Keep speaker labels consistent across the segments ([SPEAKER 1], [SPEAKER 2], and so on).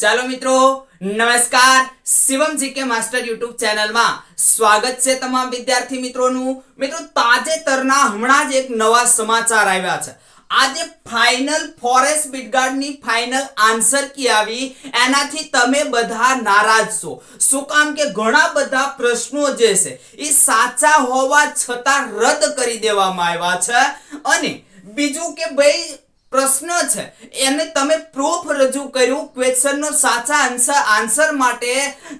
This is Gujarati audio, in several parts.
[SPEAKER 1] ચાલો મિત્રો, નમસ્કાર. શિવમ જીકે માસ્ટર યુટ્યુબ ચેનલમાં સ્વાગત છે તમામ વિદ્યાર્થી મિત્રોનું. મિત્રો, તાજેતરના હમણાં જ એક નવા સમાચાર આવ્યા છે. આજે ફાઇનલ ફોરેસ્ટ બીટગાર્ડની ફાઇનલ આન્સર કી આવી. એનાથી તમે બધા નારાજ છો. શું કામ કે ઘણા બધા પ્રશ્નો જે છે, એ સાચા હોવા છતાં રદ કરી દેવામાં આવ્યા છે. અને બીજું કે ભાઈ, પ્રશ્ન છે. એને તમે પ્રૂફ રજૂ કર્યું ક્વેશ્ચનનો સાચા આન્સર આન્સર માટે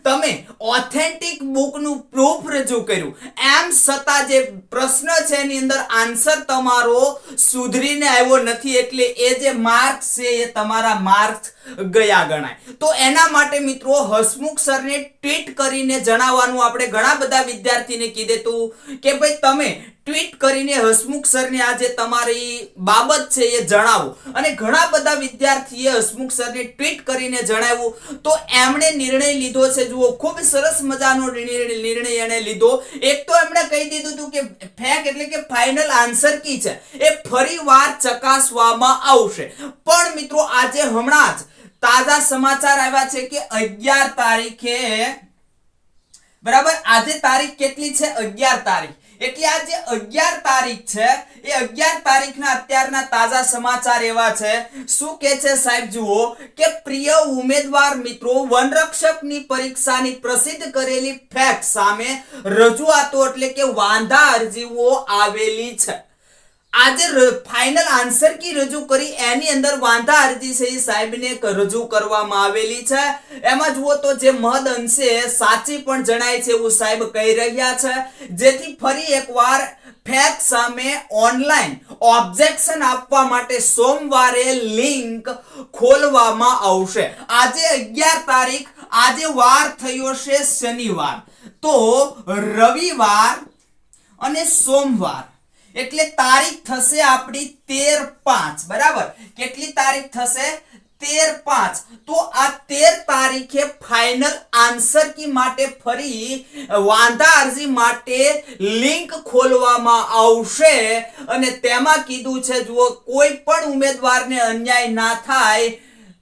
[SPEAKER 1] તમે ઓથેન્ટિક બુકનું પ્રૂફ રજૂ કર્યું. એમ છતાં જે પ્રશ્ન છે એની અંદર આન્સર તમારો સુધરીને આવ્યો નથી, એટલે એ જે માર્ક્સ છે એ તમારા માર્ક્સ ગયા ગણાય. તો એના માટે મિત્રો હસમુખ સરને ટ્વીટ કરીને જણાવવાનું આપણે ઘણા બધા વિદ્યાર્થીને કીધેતું કે ભાઈ તમે ટ્વીટ કરીને હસમુખ સરને આજે તમારી બાબત છે એ જણાવો. અને ઘણા બધા વિદ્યાર્થીએ હસમુખ સરને ટ્વીટ કરીને જણાવ્યું. તો એમણે નિર્ણય લીધો છે, જુઓ, ખૂબ સરસ મજાનો નિર્ણય એને લીધો. એક તો એમણે કહી દીધું હતું કે ફેક એટલે કે ફાઇનલ આન્સર કી છે? એ ફરી વાર ચકાસવામાં આવશે. પણ મિત્રો, આજે હમણાં જ તાજા સમાચાર આવ્યા છે કે અગિયાર તારીખે, બરાબર? આજે તારીખ કેટલી છે? અગિયાર તારીખ. એટલે આ જે અગિયાર તારીખ છે, એ અગિયાર તારીખના અત્યારના તાજા સમાચાર એવા છે. શું કે છે સાહેબ, જુઓ કે પ્રિય ઉમેદવાર મિત્રો, વનરક્ષકની પરીક્ષાની પ્રસિદ્ધ કરેલી ફેક્ટ સામે રજૂઆતો એટલે કે વાંધા અરજીઓ આવેલી છે. આજે ફાઇનલ આન્સર કી રજૂ કરી, એની અંદર વાંધા અરજી છે સાહેબને રજૂ કરવામાં આવેલી છે. એમાં જુઓ તો જે મહદ અંશે સાચી પણ જણાય છે એવું સાહેબ કહી રહ્યા છે. જેથી ફરી એકવાર ફેક સામે ઓનલાઈન ઓબ્જેક્શન આપવા માટે સોમવારે લિંક ખોલવામાં આવશે. આજે અગિયાર તારીખ, આજે વાર થયો છે શનિવાર. તો રવિવાર અને સોમવાર એટલે તારીખ થશે આપણી તેર પાંચ, બરાબર? કેટલી તારીખ થશે? તેર પાંચ. તો આ તેર તારીખે ફાઇનલ આન્સર કી માટે ફરી વાંધા અરજી માટે લિંક ખોલવામાં આવશે. અને તેમાં કીધું છે, જુઓ, કોઈ પણ ઉમેદવારને અન્યાય ના થાય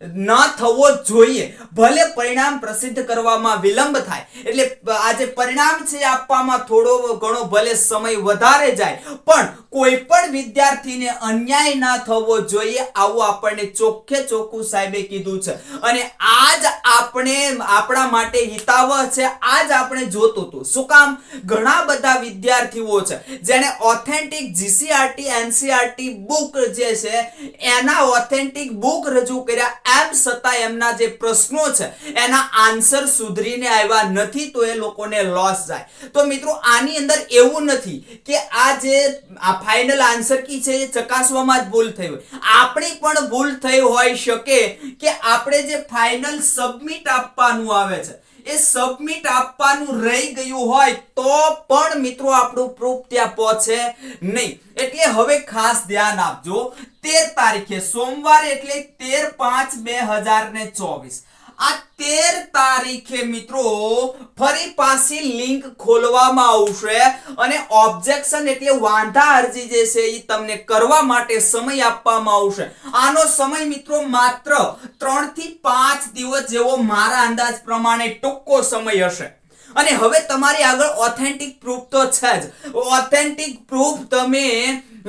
[SPEAKER 1] ન થવો જોઈએ. ભલે પરિણામ પ્રસિદ્ધ કરવામાં વિલંબ થાય, એટલે આ જે પરિણામ છે આપવામાં થોડો ઘણો ભલે સમય વધારે જાય, પણ કોઈ પણ વિદ્યાર્થીને અન્યાય ના થવો જોઈએ આવું આપણને ચોખ્ખે ચોખ્ખું સાહેબે કીધું છે. અને આજ આપણે, આપણા માટે હિતાવહ છે, આજ આપણે જોતું હતું. શું કામ? ઘણા બધા વિદ્યાર્થીઓ છે જેને ઓથેન્ટિક જીસીઆરટી એનસીઆરટી બુક જે છે, એના ઓથેન્ટિક બુક રજૂ કર્યા. એમ છતાં એમના જે પ્રશ્નો છે, એના આન્સર સુધરીને આવ્યા નથી તો એ લોકોને લોસ જાય. તો મિત્રો, આની અંદર એવું નથી કે આ જે આ ફાઇનલ આન્સર કી છે એ ચકાસવામાં જ ભૂલ થઈ હોય. આપણી પણ ભૂલ થઈ હોઈ શકે કે આપણે જે ફાઇનલ સબમિટ આપવાનું આવે છે એ સબમિટ આપવાનું રહી ગયું હોય તો પણ મિત્રો આપણું પ્રૂફ ત્યાં પહોંચે નહીં. એટલે હવે ખાસ ધ્યાન આપજો, તેર તારીખે સોમવાર એટલે તેર પાંચ બે હજાર ને ચોવીસ. આ તેર તારીખે મિત્રો ફરી પાછી લિંક ખોલવામાં આવશે અને ઓબ્જેક્શન એટલે વાંધા અરજી જે છે એ તમને કરવા માટે સમય આપવામાં આવશે. આનો સમય મિત્રો માત્ર ત્રણથી પાંચ દિવસ જેવો મારા અંદાજ પ્રમાણે ટૂંકો સમય હશે. અને હવે તમારી આગળ ઓથેન્ટિક પ્રૂફ તો છે જ. ઓથેન્ટિક પ્રૂફ તમે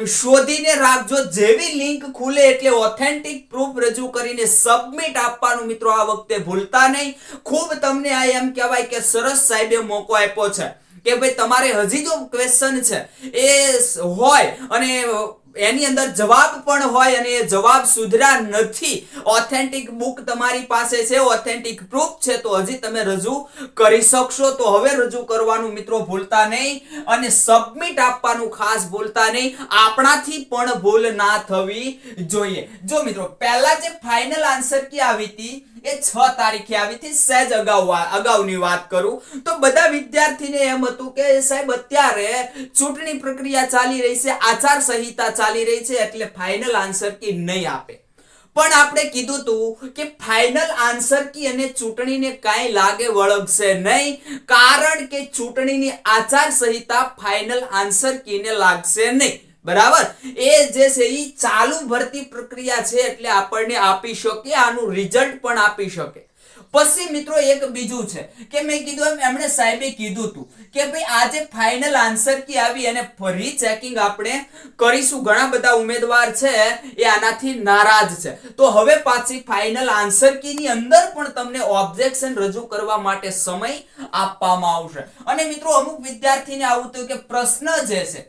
[SPEAKER 1] શોધીને રાખજો. જેવી લિંક ખુલે એટલે ઓથેન્ટિક પ્રૂફ રજૂ કરીને સબમિટ આપવાનું મિત્રો આ વખતે ભૂલતા નહીં. ખૂબ તમને આ એમ કહેવાય કે સરસ સાહેબે મોકો આપ્યો છે કે ભાઈ તમારે હજી જો ક્વેશ્ચન છે એ હોય અને એની અંદર જવાબ પણ હોય અને એ જવાબ સુધરા નથી. ઓથેન્ટિક બુક તમારી પાસે છે ઓથેન્ટિક પ્રૂફ છે, તો હજી તમે રજૂ કરી શકશો. તો હવે રજૂ કરવાનું મિત્રો ભૂલતા નહીં અને સબમિટ આપવાનું ખાસ ભૂલતા નહીં. આપણાથી પણ ભૂલ ના થવી જોઈએ. જો મિત્રો, પહેલા જે ફાઇનલ આન્સર કી આવી હતી? એ છ તારીખે આવી હતી, સહેજ અગાઉ અગાઉની વાત કરું. તો બધા વિદ્યાર્થીને એમ હતું કે, સાહેબ, અત્યારે ચૂંટણી પ્રક્રિયા ચાલી રહી છે, આચાર સંહિતા ચાલી રહી છે, એટલે ફાઇનલ આન્સર કી નહીં આપે. પણ આપણે કીધું તું કે ફાઇનલ આન્સર કી અને ચૂંટણીને કાંઈ લાગે વળગશે નહીં, કારણ કે ચૂંટણીની આચાર સંહિતા ફાઇનલ આન્સર કીને લાગશે નહીં. બરાબર? એ જે છે એ ચાલુ ભરતી પ્રક્રિયા છે એટલે આપણને આપી શકે, આનું રિઝલ્ટ પણ આપી શકે. પછી મિત્રો એક બીજું છે કે મેં કીધું એમ, એમણે સાહેબે કીધું હતું કે ભાઈ આજે ફાઇનલ આન્સર કી આવી અને ફરી ચેકિંગ આપણે કરીશું. ઘણા બધા ઉમેદવાર છે એ આનાથી નારાજ છે. તો હવે પાછી ફાઇનલ આન્સર કી ની અંદર પણ તમને ઓબ્જેક્શન રજૂ કરવા માટે સમય આપવામાં આવશે. અને મિત્રો અમુક વિદ્યાર્થીને આવું થયું કે પ્રશ્ન જે છે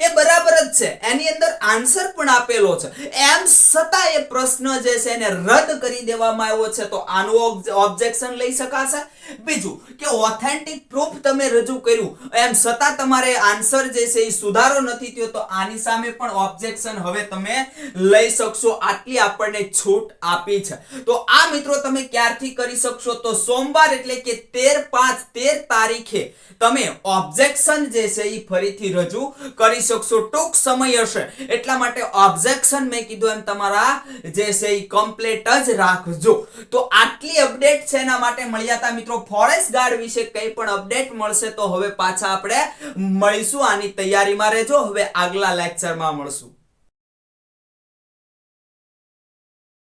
[SPEAKER 1] એ બરાબર જ છે. એની અંદર આન્સર પણ આપેલો છે. એમ છતાં એ પ્રશ્ન જે છે એને રદ કરી દેવામાં આવ્યો છે, તો આનું ઓબ્જેક્શન લઈ શકાશે? બીજું, કે ઓથેન્ટિક પ્રૂફ તમે રજૂ કર્યું, એમ છતાં તમારે આન્સર જે છે એ સુધારો નથી થયો, તો આની સામે પણ ઓબ્જેક્શન હવે તમે લઈ શકશો. આટલી આપણને છૂટ આપી છે. તો આ મિત્રો તમે ક્યારથી કરી શકશો? તો સોમવાર એટલે કે તેર પાંચ, તેર તારીખે તમે ઓબ્જેક્શન જે છે એ ફરીથી રજૂ કરી શકશો ટૂંક સમય હશે. એટલા માટે ઓબ્જેક્શન મેં કીધું એમ તમારા જે છે એ કમ્પ્લેટ જ રાખજો. તો આટલી અપડેટ છે એના માટે મળ્યા હતા મિત્રો. ફોરેસ્ટ ગાર્ડ વિશે કંઈ પણ અપડેટ મળશે તો હવે પાછા આપણે મળીશું. આની તૈયારીમાં રહેજો. હવે આગલા લેક્ચરમાં મળશું.